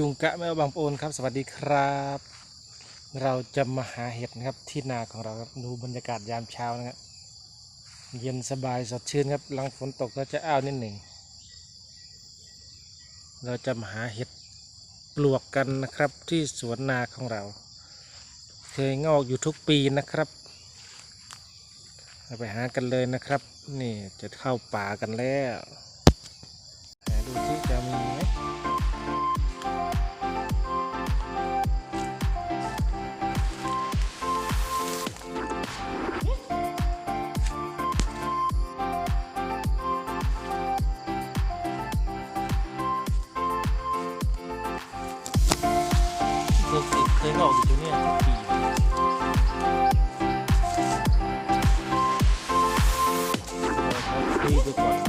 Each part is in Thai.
จุงกะแม่บางปอนครับ สวัสดีครับ เราจะมาหาเห็ดนะครับที่นาของเราครับดูบรรยากาศยามเช้านะครับเย็นสบายสดชื่นครับหลังฝนตกก็จะอ้าวนิดหนึ่ง เราจะมาหาเห็ดปลวกกันนะครับที่สวนนาของเรา เคยงอกอยู่ทุกปีนะครับไปหากันเลยนะครับ นี่จะเข้าป่ากันแล้ว เข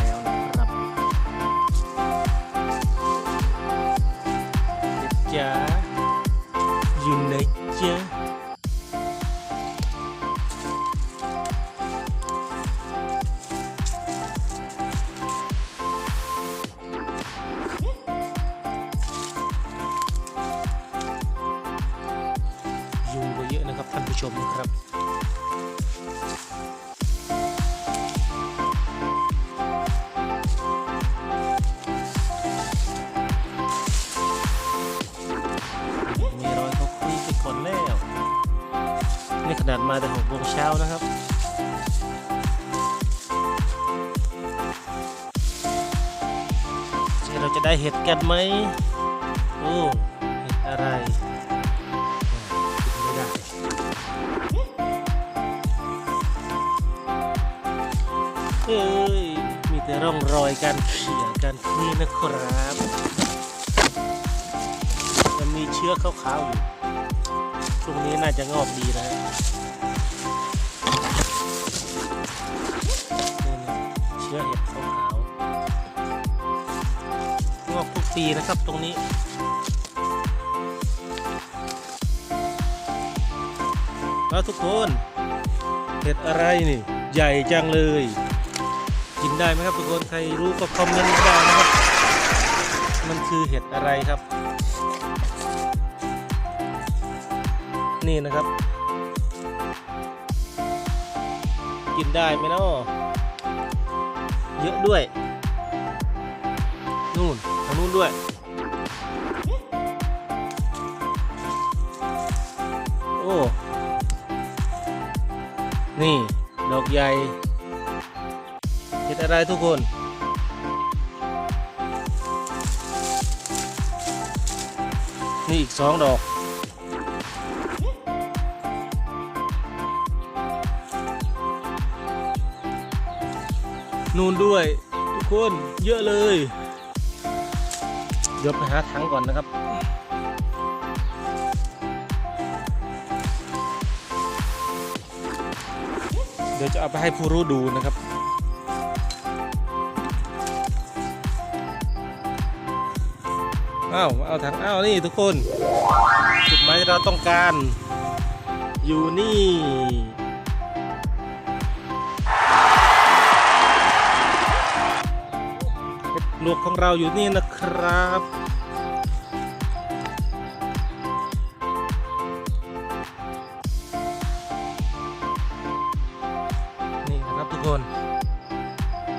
นาดมาแต่หกโมงเช้านะครับเราจะได้เห็ดกันไหมโอ้เห็ดอะไรไม่ได้เอ้ย มีแต่ร่องรอยการเขี่ยการคุยนะครับมันมีเชื้อขาวๆอยู่ช่วงนี้น่าจะงอกดีนะ เชื้อเห็ดขาวๆงอกทุกปีนะครับตรงนี้แล้วทุกคนเห็ดอะไรนี่ ใหญ่จังเลย กินได้ไหมครับทุกคนใครรู้ก็คอมเมนต์ได้นะครับ มันคือเห็ดอะไรครับ นี่นะครับ กินได้ไหมเนาะ เยอะด้วย นู่นทางนู้นด้วย โอ้ นี่ ดอกใหญ่เห็ดอะไรทุกคนนี่อีกสองดอก นู่นด้วย ทุกคนเยอะเลย เดี๋ยวไปหาถังก่อนนะครับเดี๋ยวจะเอาไปให้ผู้รู้ดูนะครับ อ้าว เอาถังอ้าว นี่ทุกคน จุดหมายที่เราต้องการ อยู่นี่ ห็ดลวกของเราอยู่นี่นะครับ นี่นะครับทุกคน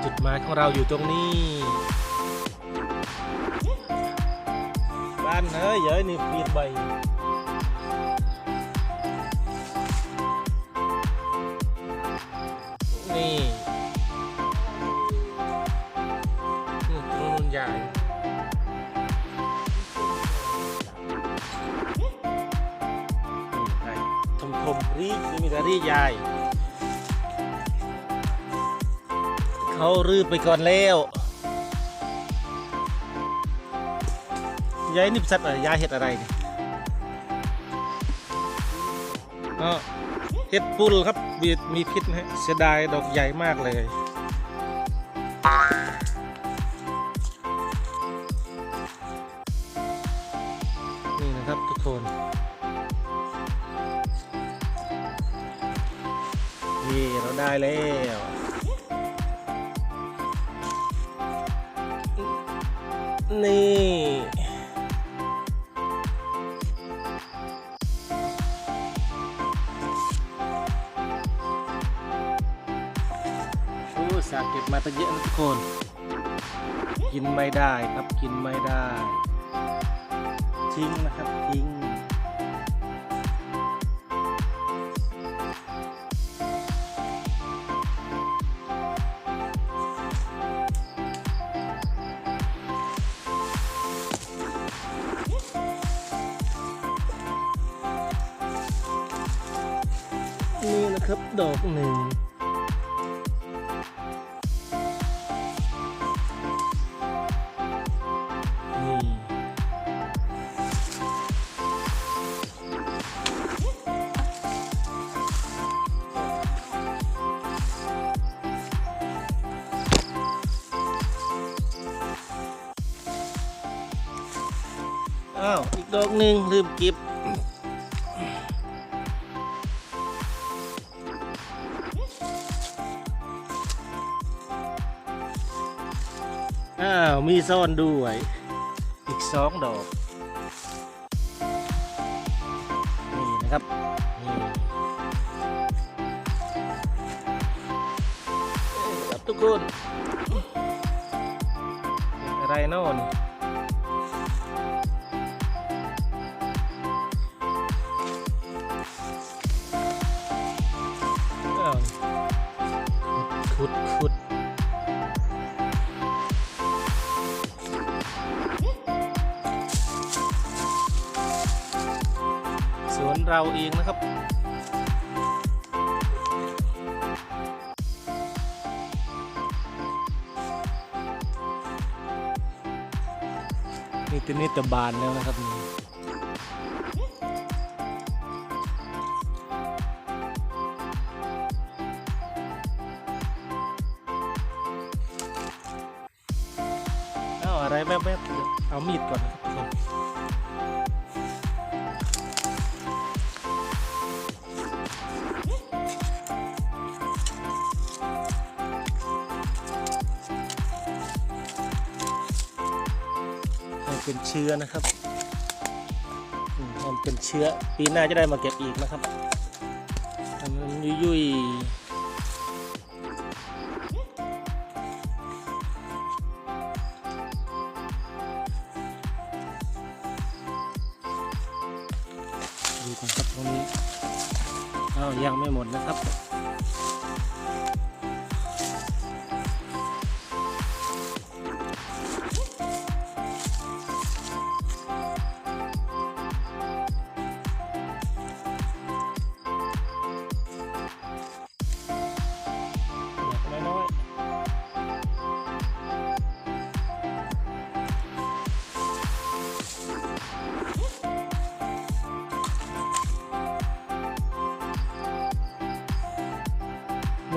จุดหมายของเราอยู่ตรงนี้บ้านเฮ้ยเย้ยนี่เปลี่ยนใบ มนู่นใหญ่นี่ใหญ่ทมทมรีนี่มีแต่รีใหญ่เขารืบไปก่อนแล้ว ยายนี่สัตว์อะไรยายเห็ดอะไรเนี่ยเห็ดปุลครับมีมีพิษนะฮะเสียดายดอกใหญ่มากเลย ได้แล้วนี่ โอ้สาเก็บมาตั้งเยอะนะทุกคน กินไม่ได้ครับ กินไม่ได้ ทิ้งนะครับ ทิ้ง ดอกหนึ่งนี่อ้าว อีกดอกหนึ่งลืมเก็บ อ้าว มีซ่อนด้วย อีกสองดอก นี่นะครับนี่ครับทุกคนอะไรโน่นขุดขุด เราเองนะครับ นี่ตัวนี้จะบานแล้วนะครับนี่อะไรแวบๆเดี๋ยวเอามีดก่อนนะครับ เป็นเชื้อนะครับมันเป็นเชื้อปีหน้าจะได้มาเก็บอีกนะครับมันยุ่ยดูกันครับตรงนี้อ้าวยังไม่หมดนะครับ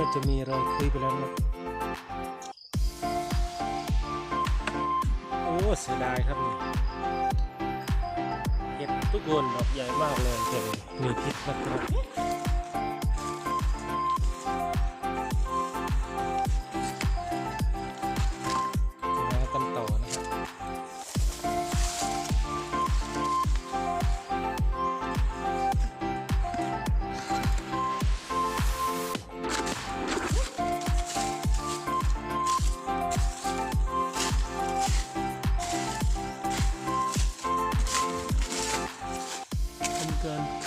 ๆน่าจะมีรอยคุยไปแล้วนะโอ้เสียดายครับเนี่ยเห็ดทุกคนดอกใหญ่มากเลยแต่มีพิษนะครับ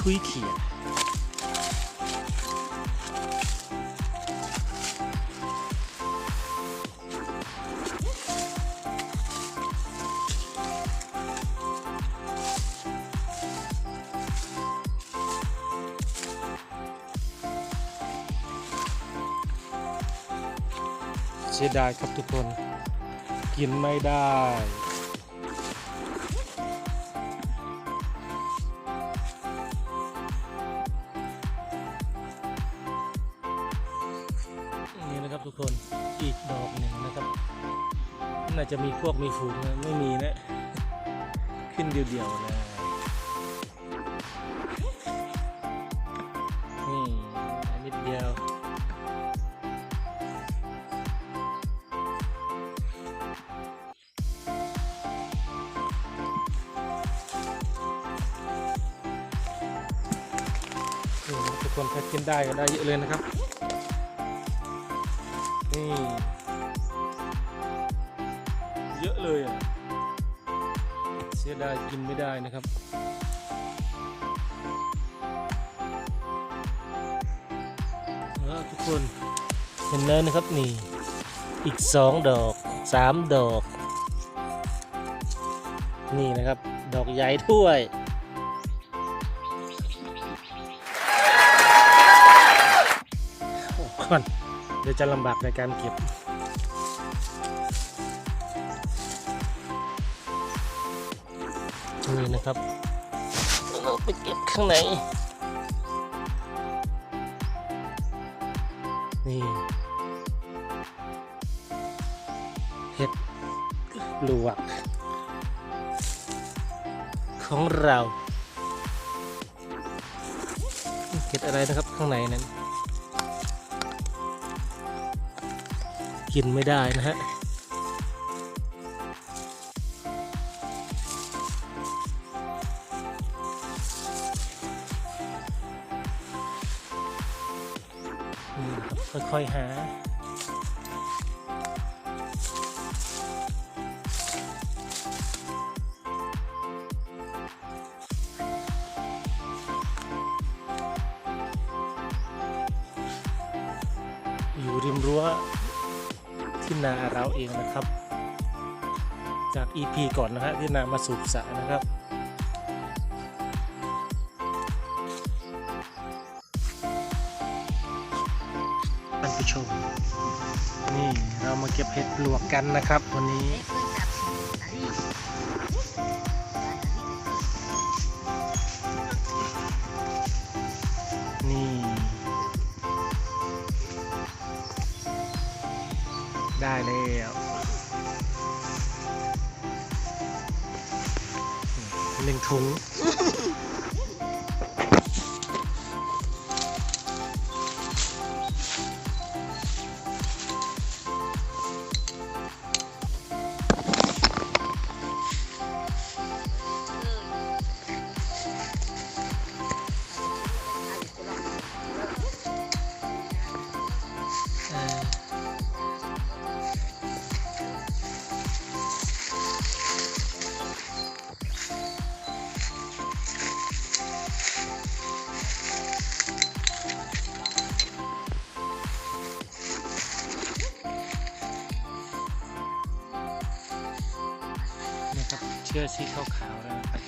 ำการคุยเขียนเสียดายครับทุกคน กินไม่ได้ จะมีพวกมีฝูงนะไม่มีนะ ขึ้นเดียวๆเลยนี่นิดเดียวนี่นะครับทุกคนถ้ากินได้ก็ได้เยอะเลยนะครับ คนเห็นแล้วนะครับนี่ อีกสองดอกสามดอก นี่นะครับ ดอกใหญ่ถ้วยก่อนเดี๋ยวจะลำบากในการเก็บนี่นะครับเราไปเก็บข้างใน นี่เห็ดลวก ของเราเห็ดอะไรนะครับข้างในนั้น กินไม่ได้นะฮะ ค่อยๆหาอยู่ริมรั้วที่นาเราเองนะครับ จาก EP ก่อนนะฮะที่นามาสูบสระนะครับ ผู้ชม นี่เรามาเก็บเห็ดปลวกกันนะครับ วันนี้นี่ ได้แล้วหนึ่งถุง รับเชือกสีขาวๆแล้วนะครับ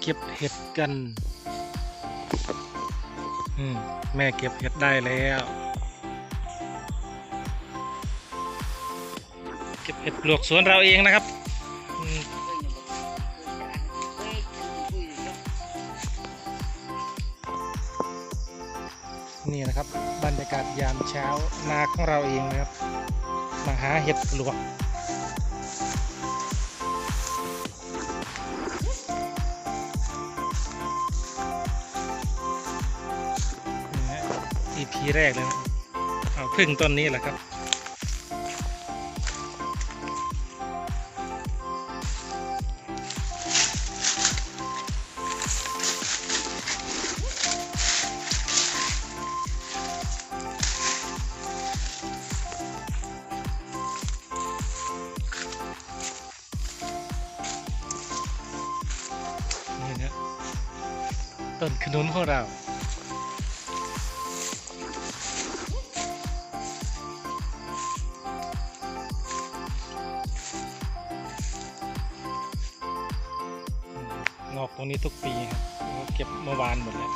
เก็บเห็ดกันอืมแม่เก็บเห็ดได้แล้ว เก็บเห็ดปลวกสวนเราเองนะครับนี่นะครับบรรยากาศยามเช้านาของเราเองนะครับมาหาเห็ดปลวก EP แรกเลยนะเอาพึ่งต้นนี้แหละครับ นี่นะต้นขนุนของเรา ทุกปีครับเก็บเมื่อวานหมดแล้ว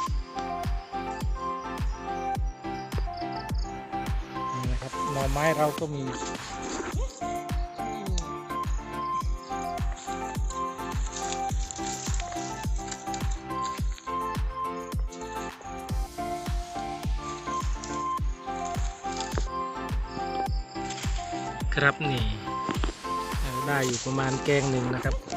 นี่นะครับหน่อไม้เราก็มีครับนี่ได้อยู่ประมาณแกงหนึ่งนะครับ